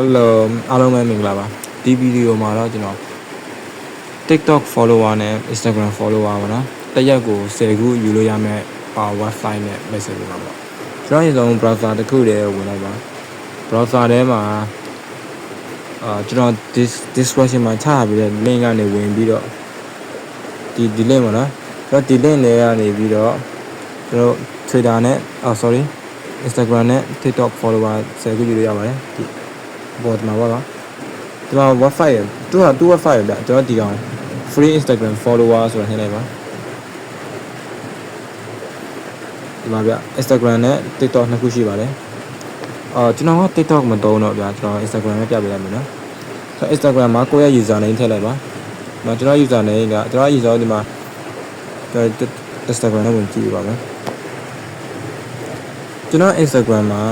Hello အားလုံးပဲမင်္ဂလာပါဒီဗီဒီယိုမှာတော့ကျွန်တော် TikTok follower နဲ့ Instagram follower ပါနော်တစ်ရက်ကို10ခုယူလို့ရမယ့် power website နဲ့ message ပေးပါပေါ့ကျွန်တော်ရင်ဆုံး browser တစ်ခုတည်းဝင်လိုက်ပါ browser ထဲမှာအာကျွန်တော် this description မှာချထားပြီးတဲ့ link ကနေဝင်ပြီးတော့ဒီဒီ link ပေါ့နော်ကျွန်တော်ဒီ link တွေကနေပြီးတော့ကျွန်တော် Twitter နဲ့အော် sorry Instagram နဲ့ TikTok follower 10ခုယူလို့ရပါတယ် ဒီပေါ်မှာပါပါဒီမှာ website ရသူကသူ့ website ရဗျကျွန်တော်ဒီကောင် free Instagram follower ဆိုတာထည့်လိုက်ပါဒီမှာဗျ Instagram နဲ့ TikTok နှစ်ခုရှိပါတယ်အော်ကျွန်တော်က TikTok မသုံးတော့ဗျကျွန်တော် Instagram ပဲပြပေးလိုက်မယ်နော်ဆို Instagram မှာကိုယ့်ရဲ့ user name ထည့်လိုက်ပါဒီမှာကျွန်တော် user name ကကျွန်တော် user ဒီမှာကျွန်တော် Instagram နဲ့ဝင်ကြည့်ပြပါမယ်ကျွန်တော် Instagram မှာ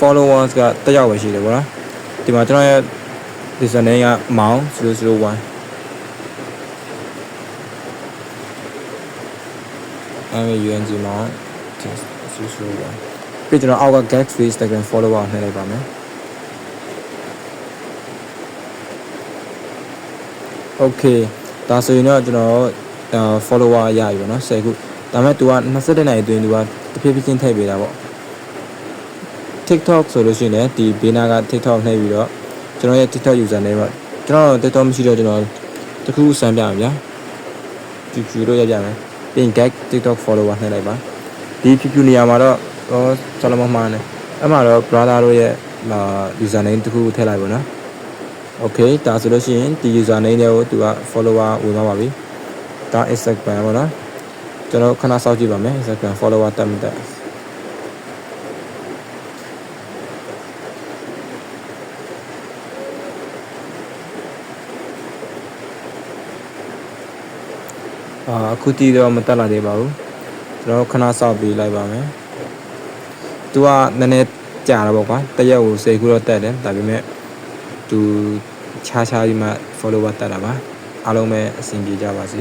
followers ကတစ်ယောက်ပဲရှိတယ်ဗောနော်ဒီမှာကျွန်တော်ရဲ့ user name ကမောင်001 MUNG မောင်001ပြီးကျွန်တော်အောက်က get free Instagram follower နှိပ်လိုက်ပါမယ် Okay ဒါဆိုရင်တော့ကျွန်တော်အာ follower ရပြီဗောနော်10ခုဒါပေမဲ့ तू က22နိုင်အတွင်း तू ကတဖြည်းဖြည်းချင်းထည့်ပေးတာဗော TikTok ဆိုလို့ရှိရင်လည်းဒီဘေးနာက TikTok နှိပ်ပြီးတော့ကျွန်တော်ရဲ့ TikTok user name ကကျွန်တော် TikTok မရှိတော့ကျွန်တော်တခုစမ်းပြမယ်ဗျာဖြူဖြူလို့ရကြမယ်ပြီးရင် get TikTok follower နှိပ်လိုက်ပါဒီဖြူဖြူနေရာမှာတော့ဟောဆလမမှားနေအဲ့မှာတော့ brother တို့ရဲ့ user name တခုထည့်လိုက်ပါနော် Okay ဒါဆိုလို့ရှိရင်ဒီ user name တွေကိုသူက follower ဝင်သွားပါပြီဒါ Instagram ပေါ့နော်ကျွန်တော်ခဏစောင့်ကြည့်ပါမယ် Instagram follower တက်မတက် အာအခုတီးတော့မတက်လာသေးပါဘူးကျွန်တော်ခဏစောင့်ပြီးလိုက်ပါမယ်သူကနည်းနည်းကြာတော့ပေါ့ကွာတရက်ကိုစိတ်ကူတော့တက်တယ်ဒါပေမဲ့သူခြားခြားပြီးမှ follower တက်တာပါအားလုံးပဲအဆင်ပြေကြပါစေ